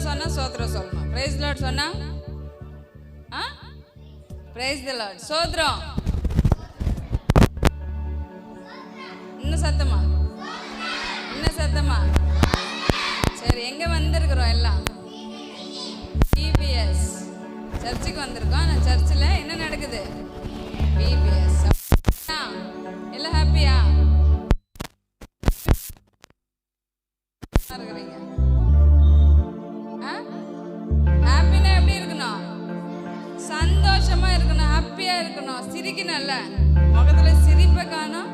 சொன்னா சோத்திரம் சொல்லணும். பிரைஸ் லார்ட் சொன்னா? ஆ? பிரைஸ் தி லார்ட் சோத்திரம். இன்னும் சத்தமா? இன்னும் சத்தமா? சரி எங்க வந்திருக்கிறோம் எல்லாம்? பிபிஎஸ் சர்ச்சுக்கு வந்திருக்கோம். ஆனால் சர்ச்சில் என்ன நடக்குது? பிபிஎஸ் எல்லாம் ஹாப்பியா இருக்கணும் முகத்துல சிரிப்பை காணும்.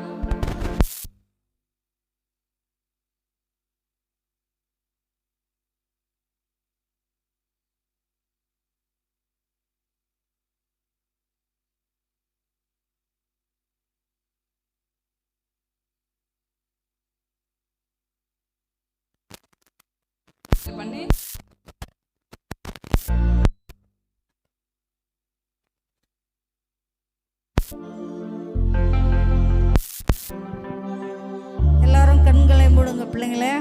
பண்ணி. பிள்ளைங்களே.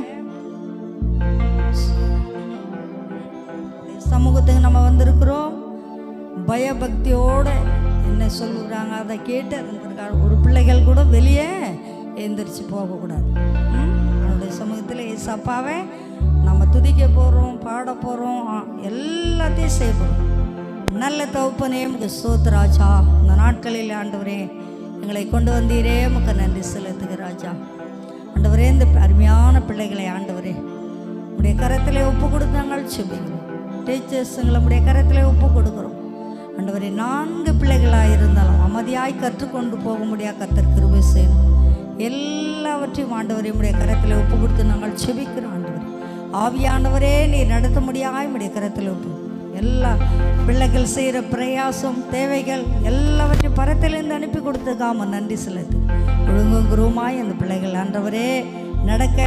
சமூகத்துக்கு நம்ம வந்திருக்கிறோம். பயபக்தியோடு என்ன சொல்லுறாங்க அதை கேட்டு இருந்திருக்காங்க ஒரு பிள்ளைகள் கூட வெளியே எந்திரிச்சு போகக்கூடாது. ம்? அவனுடைய சமூகத்தில் சப்பாவே நம்ம துதிக்க போகிறோம் பாட போகிறோம் எல்லாத்தையும் செய்ய போகிறோம் நல்ல தகுப்பனே உமக்கு சோத்ராஜா இந்த நாட்களில் ஆண்டவரே எங்களை கொண்டு வந்தீரே உமக்கு நன்றி செலுத்துக ராஜா. ஆண்டவரே இந்த அருமையான பிள்ளைகளை ஆண்டவரே உடைய கரத்தில் ஒப்பு கொடுத்து நாங்கள் செபிக்கிறோம் டீச்சர்ஸுங்களை உடைய ஒப்பு கொடுக்குறோம். ஆண்டவரே நான்கு பிள்ளைகளாக இருந்தாலும் அமைதியாய் கற்றுக்கொண்டு போக முடியாது கத்தர் கிருபை செய்யணும் எல்லாவற்றையும் ஆண்டவரே உடைய கரத்தில் ஒப்பு கொடுத்து நாங்கள் செபிக்கிறோம் ஆண்டவரே. ஆவியானவரே நீ நடத்த முடியாய் உடைய கரத்தில் ஒப்பு. எல்லா பிள்ளைகள் செய்கிற பிரயாசம் தேவைகள் எல்லாவற்றையும் பரத்திலிருந்து அனுப்பி கொடுத்துக்காம நன்றி செலுத்து குருமாய் அந்த பிள்ளைகள் ஆண்டவரே நடக்க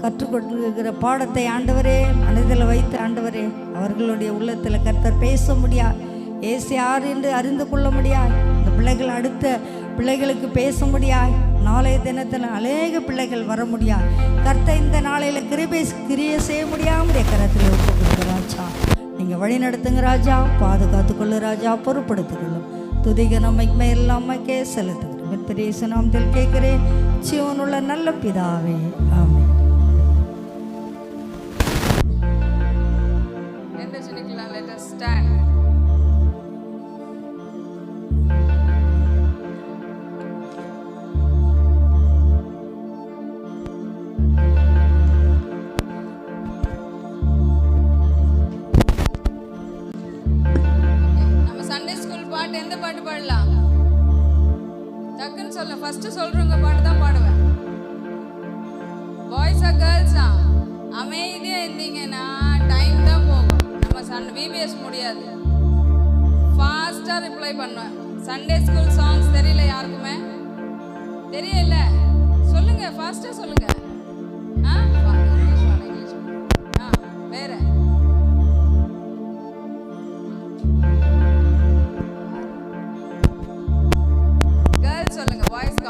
கற்றுக் கொடுக்கிற பாடத்தை ஆண்டவரே மனதில் வைத்து ஆண்டவரே அவர்களுடைய உள்ளத்தில் கர்த்தர் பேச முடியாது ஏசு யார் என்று அறிந்து கொள்ள முடியாது இந்த பிள்ளைகள் அடுத்த பிள்ளைகளுக்கு பேச முடியாது நாளைய தினத்தில் அநேக பிள்ளைகள் வர முடியாது கர்த்தர் இந்த நாளையில் கிருபை கிரிய செய்ய முடியாமல் கரத்தில் ஒப்பு கொடுங்க ராஜா. நீங்கள் வழி நடத்துங்க ராஜா. பாதுகாத்துக்கொள்ளு ராஜா. பொறுப்படுத்திக்கொள்ளும் துதிக நம்மைக்குமே எல்லாமே செலுத்துங்க பெரிய சுனாமத்தில் கேட்கிறேன். சிவனுள்ள நல்ல பிதாவே ஆம்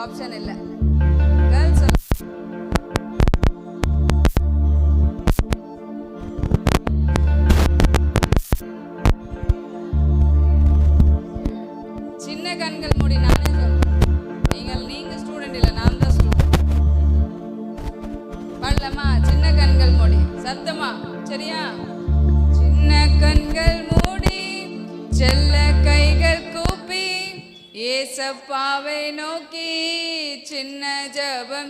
ஆப்ஷன் இல்லை.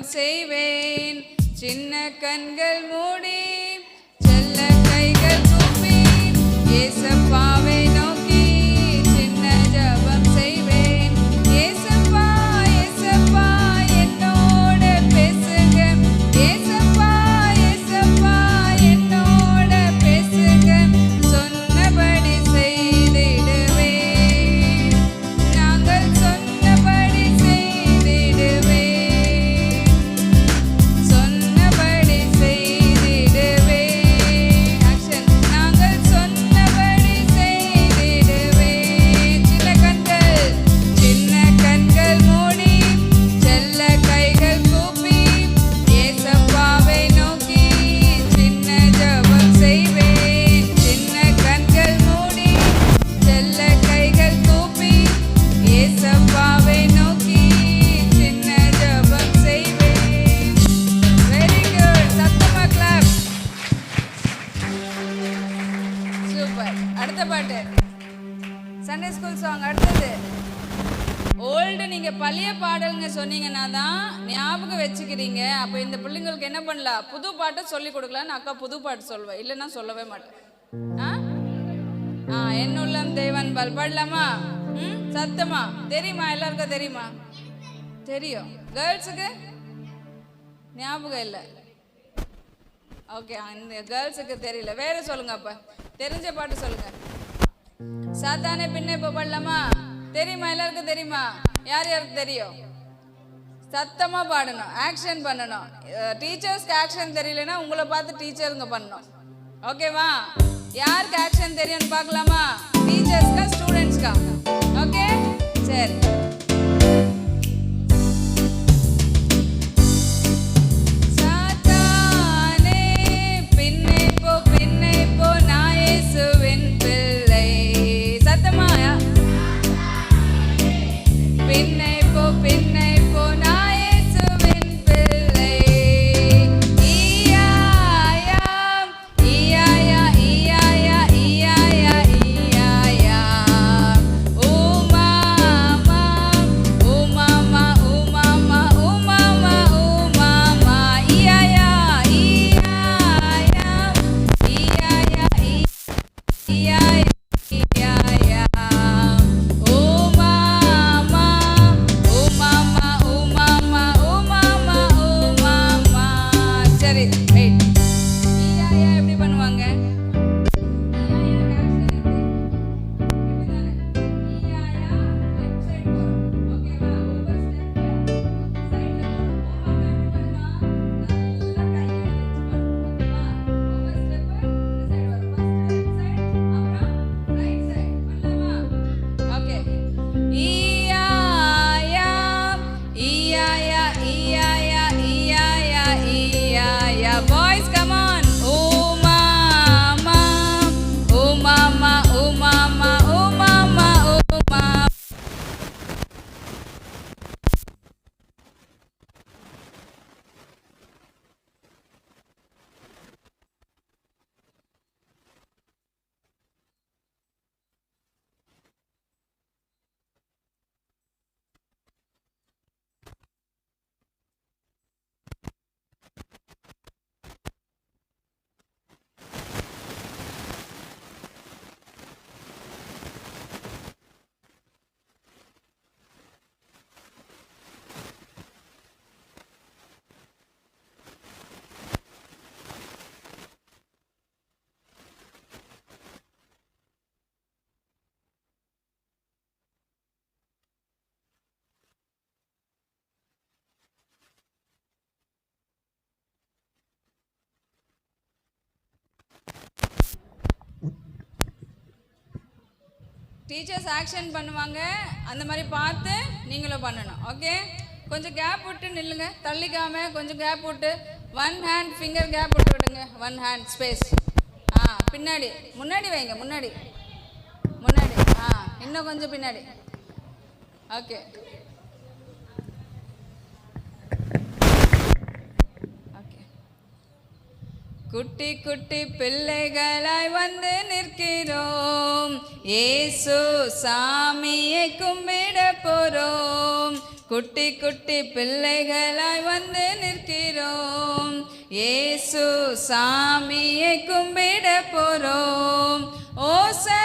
செய்வேன். சின்ன கண்கள் சண்டே ஸ்கூல் சாங் அடுத்தது. ஓல்டு நீங்க பழைய பாடல்னு சொன்னீங்கன்னா தான் ஞாபகம் வச்சுக்கிறீங்க. அப்போ இந்த பிள்ளைங்களுக்கு என்ன பண்ணலாம்? புது பாட்டை சொல்லி கொடுக்கலான்னு அக்கா புது பாட்டு சொல்லுவேன் இல்லைன்னா சொல்லவே மாட்டேன். ஆ? ஆ என்னுள்ளம் தேவன் பல் பாடலாமா ம் சத்தமா? தெரியுமா? எல்லாருக்கும் தெரியுமா? தெரியும். கேர்ள்ஸுக்கு ஞாபகம் இல்லை. ஓகே அந்த கேர்ள்ஸுக்கு தெரியல. வேற சொல்லுங்க அப்ப. தெரிஞ்ச பாட்டு சொல்லுங்க. சாத்தானே பின்னே இப்போ பாடலாமா? தெரியுமா? எல்லாருக்கும் தெரியுமா? யார் யாருக்கு தெரியும்? சத்தமாக பாடணும் ஆக்ஷன் பண்ணணும். டீச்சர்ஸ்க்கு ஆக்ஷன் தெரியலனா உங்களை பார்த்து டீச்சருங்க பண்ணணும். ஓகேவா யாருக்கு ஆக்ஷன் தெரியும்னு பார்க்கலாமா? டீச்சர்ஸ்க்கா ஸ்டூடெண்ட்ஸ்க்கா ஓகே சரி. டீச்சர்ஸ் ஆக்ஷன் பண்ணுவாங்க. அந்த மாதிரி பார்த்து நீங்களும் பண்ணணும். ஓகே? கொஞ்சம் கேப் விட்டு நில்லுங்க. தள்ளிக்காம கொஞ்சம் கேப் விட்டு ஒன் ஹேண்ட் ஃபிங்கர் கேப் விட்டு விடுங்க. ஒன் ஹேண்ட் ஸ்பேஸ் ஆ பின்னாடி. முன்னாடி வைங்க முன்னாடி. முன்னாடி. ஆ இன்னும் கொஞ்சம் பின்னாடி. Okay okay. குட்டி குட்டி பிள்ளைகளாய் வந்து நிற்கிறோம். ஏசு சாமியை கும்பிட போறோம். குட்டி குட்டி பிள்ளைகளாய் வந்து நிற்கிறோம். ஏசு சாமியை கும்பிட போறோம். ஓசை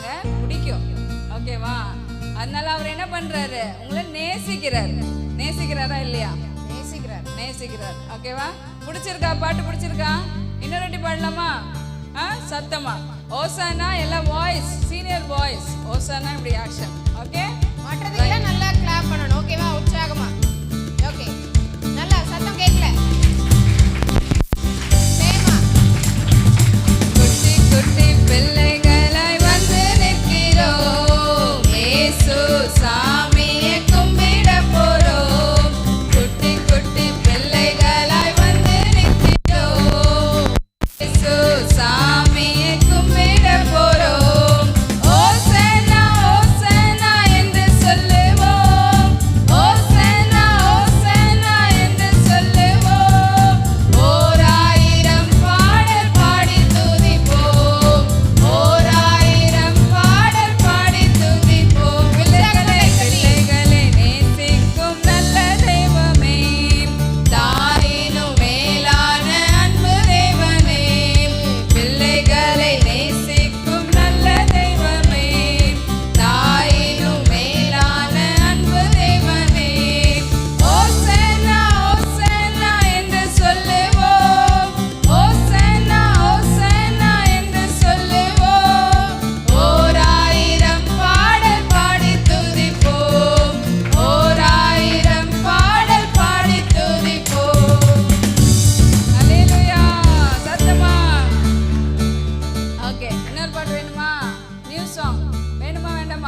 பண்ணுவாங்க பிடிக்கும். ஓகேவா அதனால அவர் என்ன பண்றாரு? உங்களை நேசிக்கிறார். நேசிக்கிறாரா இல்லையா? நேசிக்கிறார். நேசிக்கிறார். ஓகேவா பிடிச்சிருக்கா? பாட்டு பிடிச்சிருக்கா? இன்னொரு வாட்டி பாடலாமா? ஆ? சத்தமா. ஓசானா எல்லாம் வாய்ஸ் சீனியர் வாய்ஸ் ஓசானா இப்படி ஆக்ஷன் ஓகே மற்றதுக்கெல்லாம் நல்லா கிளாப் பண்ணணும். ஓகேவா உற்சாகமா. ஓகே நல்லா சத்தம் கேட்கல. சேமா குட்டி குட்டி.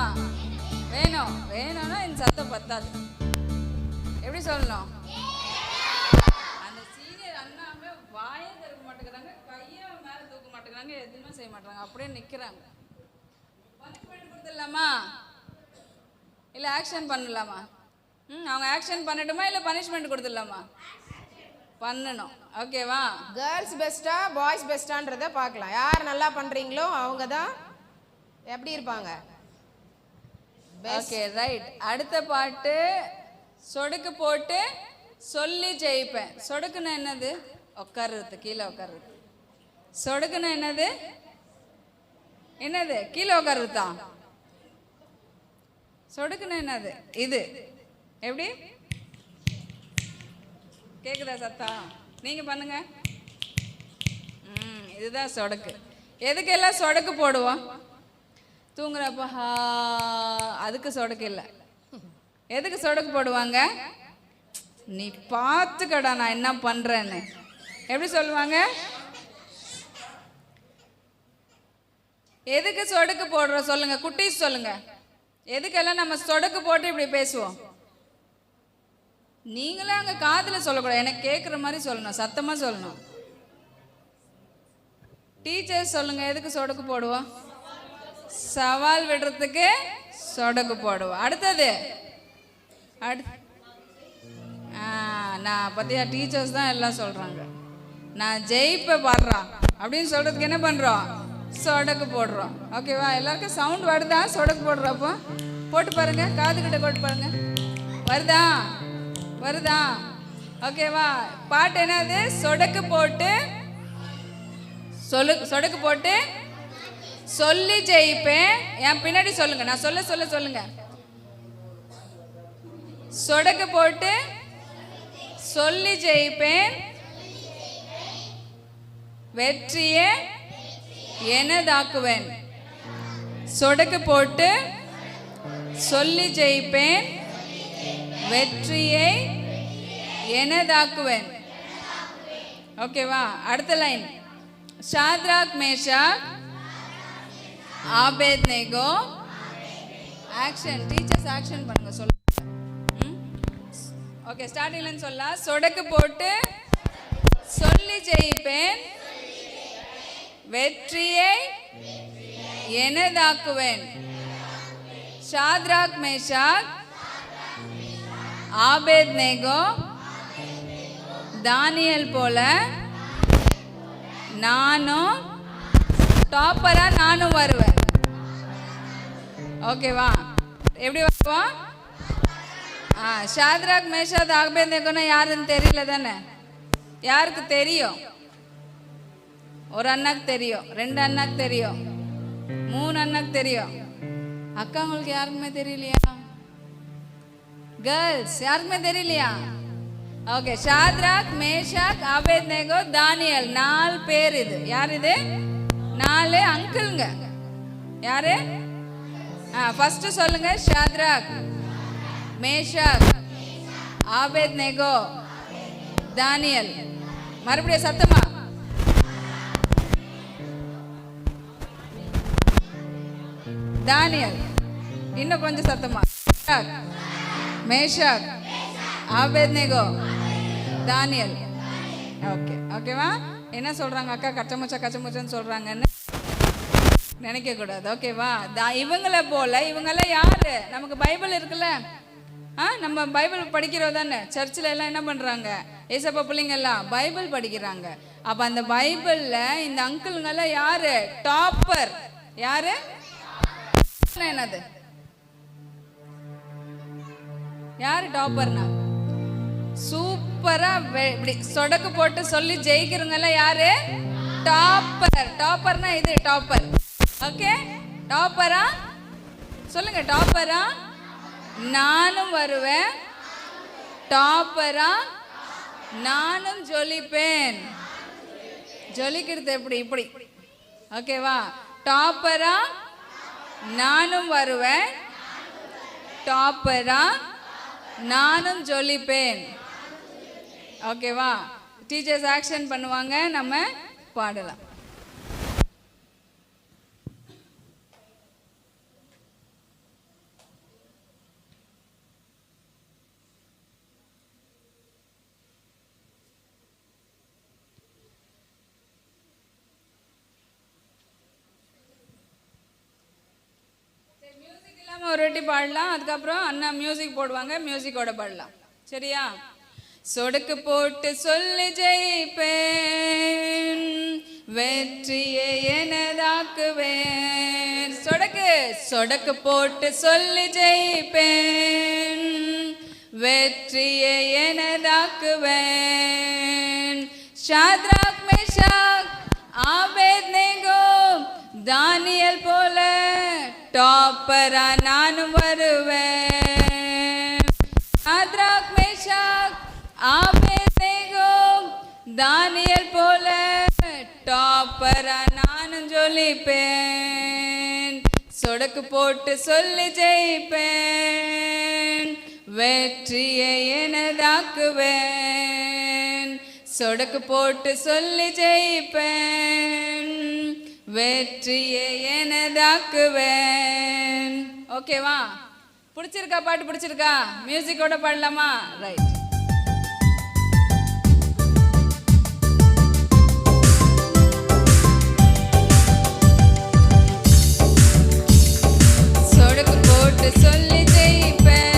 வேணுமா வேணும். வேணும்னா இந்த சத்தம் பத்தாது. எப்படி சொல்லணும்? அந்த சீனியர் அண்ணாவே வாயே திறக்க மாட்டேங்கிறாங்க கையை மேலே தூக்க மாட்டேங்கிறாங்க எதுவுமே செய்ய மாட்டாங்க அப்படியே நிற்கிறாங்க பனிஷ்மெண்ட் கொடுத்துடலாமா? இல்லை ஆக்ஷன் பண்ணலாமா? ம் அவங்க ஆக்ஷன் பண்ணட்டுமா இல்லை பனிஷ்மெண்ட் கொடுத்துடலாமா? பண்ணணும். ஓகேவா கேர்ள்ஸ் பெஸ்ட்டா பாய்ஸ் பெஸ்ட்டான்றதை பார்க்கலாம். யார் நல்லா பண்ணுறீங்களோ அவங்க தான் எப்படி இருப்பாங்க? ஓகே ரைட் அடுத்த பாட்டு சொடுக்கு போட்டு சொல்லி ஜெயிப்பேன். சொடுக்குன்னா என்னது? உட்கார்றது கீழே உட்கார்றது சொடுக்குன்னா என்னது? என்னது? கீழே உட்காருதா சொடுக்குன்னா என்னது? இது. எப்படி? கேக்குதா சத்தா? நீங்க பண்ணுங்க. ம் இதுதான் சொடக்கு. எதுக்கெல்லாம் சொடக்கு போடுவோம்? தூங்குறப்ப ஹா அதுக்கு சொடக்கு இல்லை. எதுக்கு சொடக்கு போடுவாங்க? நீ பார்த்துக்கடா நான் என்ன பண்ணுறேன்னு எப்படி சொல்லுவாங்க? எதுக்கு சொடக்கு போடுறோம் சொல்லுங்க. குட்டீஸ் சொல்லுங்க. எதுக்கெல்லாம் நம்ம சொடக்கு போட்டு இப்படி பேசுவோம்? நீங்களும் அங்கே காதில் சொல்லக்கூடாது. எனக்கு கேட்குற மாதிரி சொல்லணும். சத்தமாக சொல்லணும். டீச்சர்ஸ் சொல்லுங்க. எதுக்கு சொடக்கு போடுவோம்? சவால் விடுறதுக்கு சொடக்கு போடுவோம். அடுத்தது. அடுத்து நான் பார்த்தியா டீச்சர்ஸ் தான் எல்லாம் சொல்கிறாங்க நான் ஜெயிப்ப பாடுறான். அப்படின்னு சொல்கிறதுக்கு என்ன பண்ணுறோம் சொடக்கு போடுறோம். ஓகேவா எல்லாருக்கும் சவுண்ட் வருதா? சொடக்கு போடுறப்போ? போட்டு பாருங்க. காதுகிட்ட போட்டு பாருங்க. வருதா? வருதா? ஓகேவா பாட்டு என்னது? சொடக்கு போட்டு சொல்லு சொடக்கு போட்டு சொல்லி ஜெயிப்பேன். என் பின்னாடி சொல்லுங்க. நான் சொல்ல சொல்ல சொல்லுங்க. சொடக்கு போட்டு சொல்லி ஜெயிப்பேன். வெற்றியை எனதாக்குவேன். சொடக்கு போட்டு சொல்லி ஜெயிப்பேன். வெற்றியை எனதாக்குவேன். ஓகேவா? அடுத்த line. Shadrach Meshach Abednego action teachers action பண்ணுங்க சொல்லுங்க. ஓகே ஸ்டார்டிங்லன்னு சொல்லலாம் சொடக்கு போட்டு சொல்லி ஜெயிப்பேன். வெற்றியை எனதாக்குவேன். Shadrach Meshach. ஆபேத் நேகோ தானியல் போல. நானும் டாப்பராக நானும் வருவேன். ஓகேவா எப்படி வருவோம்? ஆ ஷாத்ராக் மேஷாத் ஆபேத் யாருன்னு தெரியல தானே? யாருக்கு தெரியும்? ஒரு அண்ணாக்கு தெரியும் ரெண்டு அண்ணாக்கு தெரியும் மூணு அண்ணாக்கு தெரியும். அக்காங்களுக்கு யாருக்குமே தெரியலையா? கேர்ள்ஸ் யாருக்குமே தெரியலையா? Okay Shadrach Meshach Abed Daniel. நாலு பேர் இது. யார் இது? நாலு அங்கிள்ங்க. யாரு? ஃபர்ஸ்ட் சொல்லுங்க Shadrach Meshach Abednego Daniel. மறுபடியும் சத்தமா? தானியல். இன்னும் கொஞ்சம் சத்தமா? Meshach Abednego Daniel. ஓகே ஓகேவா? என்ன சொல்றாங்க அக்கா? கச்சமுச்சா கச்சமுச்சன்னு சொல்றாங்கன்னு. நினைக்க கூடாது ஓகேவா தா இவங்கள போல இவங்கெல்லாம் யாரு? நமக்கு பைபிள் இருக்குல்ல? ஆ நம்ம பைபிள் படிக்கிறோம் தானே? சர்ச்சில் எல்லாம் என்ன பண்ணுறாங்க ஏசப்பா பிள்ளைங்க எல்லாம் பைபிள் படிக்கிறாங்க. அப்போ அந்த பைபிளில் இந்த அங்கிள்ங்கெல்லாம் யாரு? டாப்பர். யாரு? என்னது? யாரு டாப்பர்னா? சூப்பரா இப்படி சொடக்கு போட்டு சொல்லி ஜெயிக்கிறவங்க யாரு? டாப்பர். டாப்பர்னா இது டாப்பர். ஓகே டாப்பரா சொல்லுங்க டாப்பரா நானும் வருவேன். டாப்பரா நானும் ஜொலிப்பேன். ஜொலிக்கிறது எப்படி? இப்படி. ஓகேவா டாப்பரா நானும் வருவேன். டாப்பரா நானும் ஜொலிப்பேன். ஓகேவா டீச்சர்ஸ் ஆக்ஷன் பண்ணுவாங்க. நம்ம பாடலாம். வாட்டி பாடலாம் அதுக்கப்புறம் அண்ணா மியூசிக் போடுவாங்க மியூசிக்கோட பாடலாம். சரியா? சொடுக்கு போட்டு சொல்லி ஜெயிப்பேன். வெற்றியை எனதாக்குவேன். சொடக்கு சொடக்கு போட்டு சொல்லி ஜெயிப்பேன். வெற்றியை எனதாக்குவேன். ஷாத்ராக் மேஷாக் ஆபேத்நேகோ தானியல் போல டாப்பரா நானும் வருவேன் ஷாத்ராக் மேஷாக் ஆபேத்நேகோ தானியல் போல டாப்பரா நானும் ஜொலிப்பேன் சொடக்கு போட்டு சொல்லி ஜெயிப்பேன் வெற்றியை எனதாக்குவேன் சொடக்கு போட்டு சொல்லி ஜெயிப்பேன் வெற்றியை எனதாக்குவேன். ஓகேவா பிடிச்சிருக்கா? பாட்டு பிடிச்சிருக்கா? மியூசிக்கோட பாடலாமா? ரைட் போட்டு சொல்லி ஜெயிப்பேன்.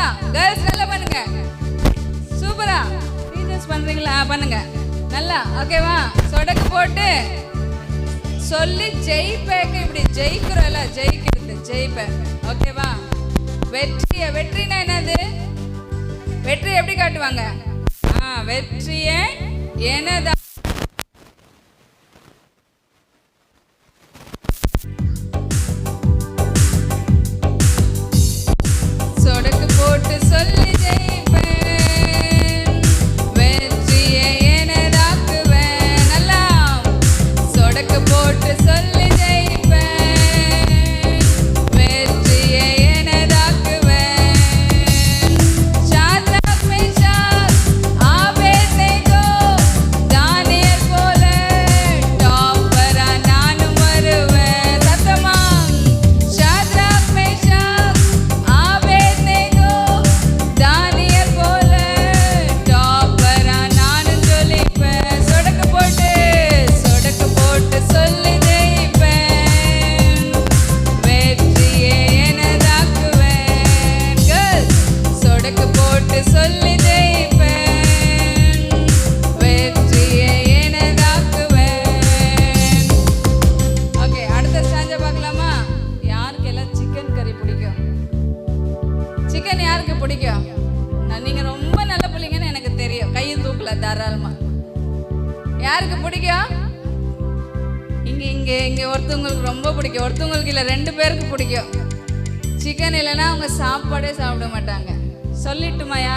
நல்லா கேர்ள்ஸ் நல்லா பண்ணுங்க. சூப்பரா. டீச்சர்ஸ் பண்றீங்களா? பண்ணுங்க. நல்லா. ஓகேவா சொடக்கு போட்டு சொல்லி ஜெயிப்பேக்கு இப்படி. ஜெயிக்கிறோம்ல. ஜெயிக்கிறது. ஜெயிப்பேன் ஓகேவா வெற்றிய வெற்றினா என்னது? வெற்றி எப்படி காட்டுவாங்க? ஆ வெற்றிய எனதா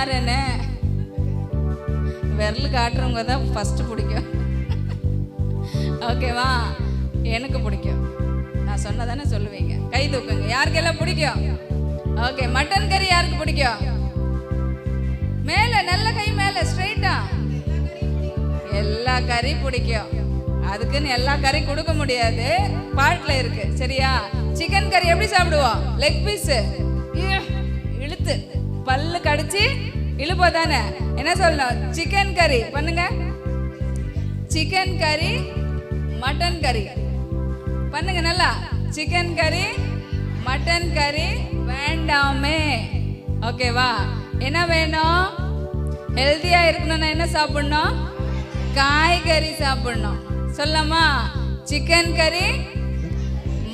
சொல்லிட்டுமா விரல் காட்டுறவங்க தான் ஃபர்ஸ்ட் பிடிக்கும் ஓகேவா எனக்கு பிடிக்கும். நான் சொன்னதானே சொல்லுவீங்க. கை தூக்குங்க. யாருக்கெல்லாம் பிடிக்கும்? ஓகே மட்டன் கறி யாருக்கு பிடிக்கும்? மேலே நல்ல கை மேலே ஸ்ட்ரைட்டா எல்லா கறி பிடிக்கும். அதுக்குன்னு எல்லா கறி கொடுக்க முடியாது. பாட்டில் இருக்கு. சரியா? சிக்கன் கறி எப்படி சாப்பிடுவோம்? லெக் பீஸ் இழுத்து. பல்லு கடிச்சு இழுப்போ தானே? என்ன சொல்லணும்? சிக்கன் கறி பண்ணுங்க. சிக்கன் கறி மட்டன் கறி பண்ணுங்க நல்லா. சிக்கன் கறி மட்டன் கறி வேண்டாமே. ஓகேவா என்ன வேணும்? ஹெல்த்தியா இருக்கணும்னா என்ன சாப்பிடணும்? காய்கறி சாப்பிடணும். சொல்லலாமா சிக்கன் கறி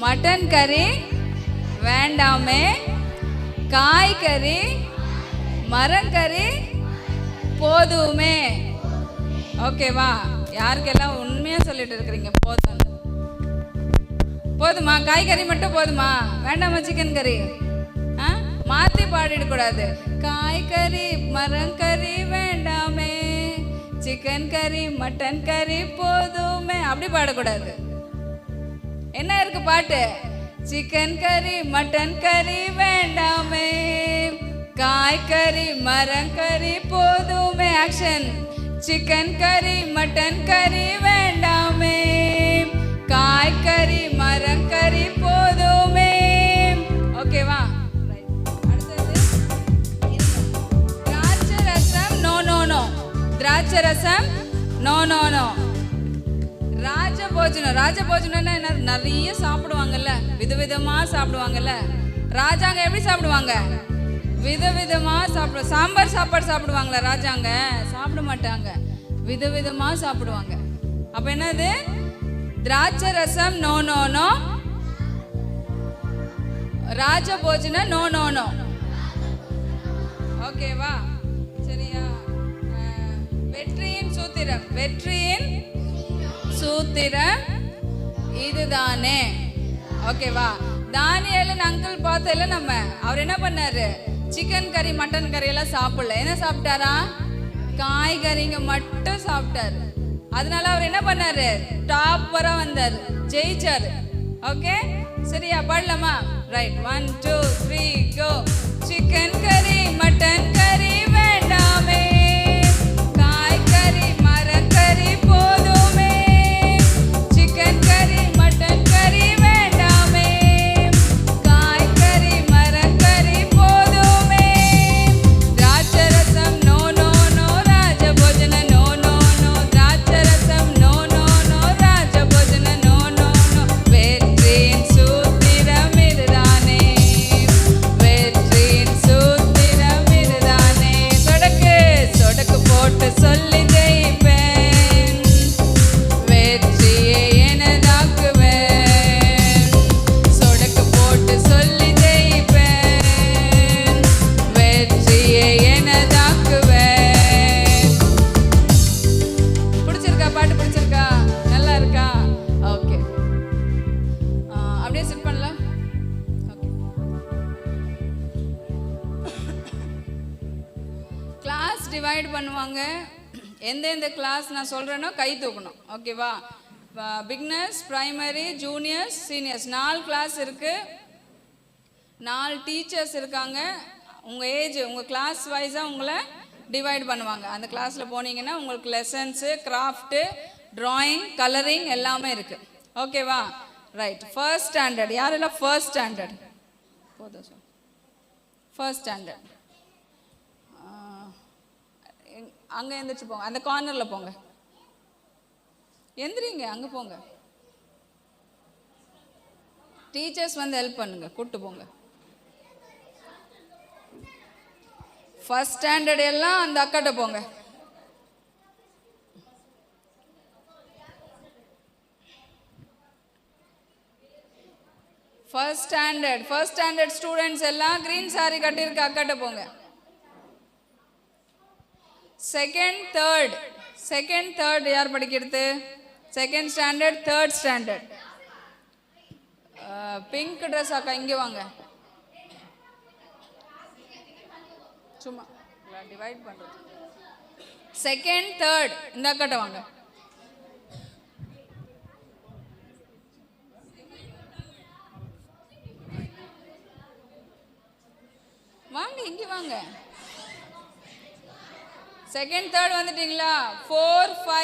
மட்டன் கறி வேண்டாமே. காய்கறி மரங்கறி போதுமே. ஓகேவா யாருக்கெல்லாம் உண்மையா சொல்லிட்டு இருக்கிறீங்க போதும். போதுமா? காய்கறி மட்டும் போதுமா? வேண்டாமா சிக்கன் கறி. ஆ? மாற்றி பாடிடக்கூடாது காய்கறி மரங்கறி வேண்டாமே. சிக்கன் கறி மட்டன் கறி போதுமே. அப்படி பாடக்கூடாது. என்ன இருக்கு பாட்டு? சிக்கன் கறி மட்டன் கறி வேண்டாமே. காய்கறி மரக்கறி போதுமே ஆக்ஷன் சிக்கன் கறி மட்டன் கறி வேண்டாமே. மரம் கறி போதுமே. ஓகேவா அடுத்தது திராட்சை ரசம் நோ நோ நோ திராட்சை ரசம் நோ நோ நோ ராஜ போஜனம் ராஜ போஜனம்னா என்ன? நிறைய சாப்பிடுவாங்கல்ல. விதவிதமா சாப்பிடுவாங்கல்ல. ராஜாங்க எப்படி சாப்பிடுவாங்க? விதவிதமாக சாப்பிடு சாம்பார் சாப்பாடு சாப்பிடுவாங்களா ராஜாங்க. சாப்பிட மாட்டாங்க. விதவிதமாக சாப்பிடுவாங்க. அப்போ என்னது? திராட்சை ரசம் நோ நோ நோ. ராஜபோஜனம் நோ நோ நோ. ஓகேவா சரியா? வெற்றியின் சூத்திரம். வெற்றியின் சூத்திரம் இதுதானே. ஓகேவா தானியலன் அங்கிள் பார்த்தல நம்ம அவர் என்ன பண்ணாரு? சிக்கன் கறி மட்டன் கறி எல்லாம் சாப்பிடல. என்ன சாப்பிட்டாரா? காய்கறிங்க மட்டும் சாப்பிட்டாரு. அதனால அவர் என்ன பண்ணாரு? டாப்பரா வந்தார். ஜெயிச்சார். ஓகே சரியா? பாடலாமா? Right one two three go chicken கறி மட்டன் கறி பண்ணுவாங்க? எந்தெந்த கிளாஸ் நான் சொல்கிறேனோ கை தூக்கணும். ஓகேவா பிக்னஸ் ப்ரைமரி ஜூனியர்ஸ் சீனியர்ஸ் நாலு கிளாஸ் இருக்குது நாலு டீச்சர்ஸ் இருக்காங்க. உங்கள் ஏஜ் உங்கள் கிளாஸ் வைஸாக உங்களை டிவைட் பண்ணுவாங்க. அந்த கிளாஸில் போனீங்கன்னா உங்களுக்கு லெசன்ஸு கிராஃப்ட்டு ட்ராயிங் கலரிங் எல்லாமே இருக்குது ஓகேவா ரைட் ஃபர்ஸ்ட் ஸ்டாண்டர்ட் யாரெல்லாம் ஃபர்ஸ்ட் ஸ்டாண்டர்ட் போதும் சார் ஃபர்ஸ்ட் ஸ்டாண்டர்ட் அங்கே எந்திரிச்சு போங்க. அந்த கார்னரில் போங்க. எந்திரிங்க அங்கே போங்க. டீச்சர்ஸ் வந்து ஹெல்ப் பண்ணுங்க. கூப்பிட்டு போங்க. ஃபர்ஸ்ட் ஸ்டாண்டர்ட் எல்லாம் அந்த அக்காட்ட போங்க. First standard first standard students எல்லாம் க்ரீன் சாரி கட்டியிருக்க அக்காட்ட போங்க. செகண்ட் தேர்ட் செகண்ட் தேர்ட் யார் படிக்கிறது? Second standard third standard pink dress அக்கா இங்கே வாங்க. சும்மா. டிவைட் பண்ணுறது செகண்ட் தேர்ட் இந்த அக்காட்ட வாங்க. வாங்க இங்கே வாங்க. செகண்ட் தேர்ட் வந்துட்டீங்களா? Four five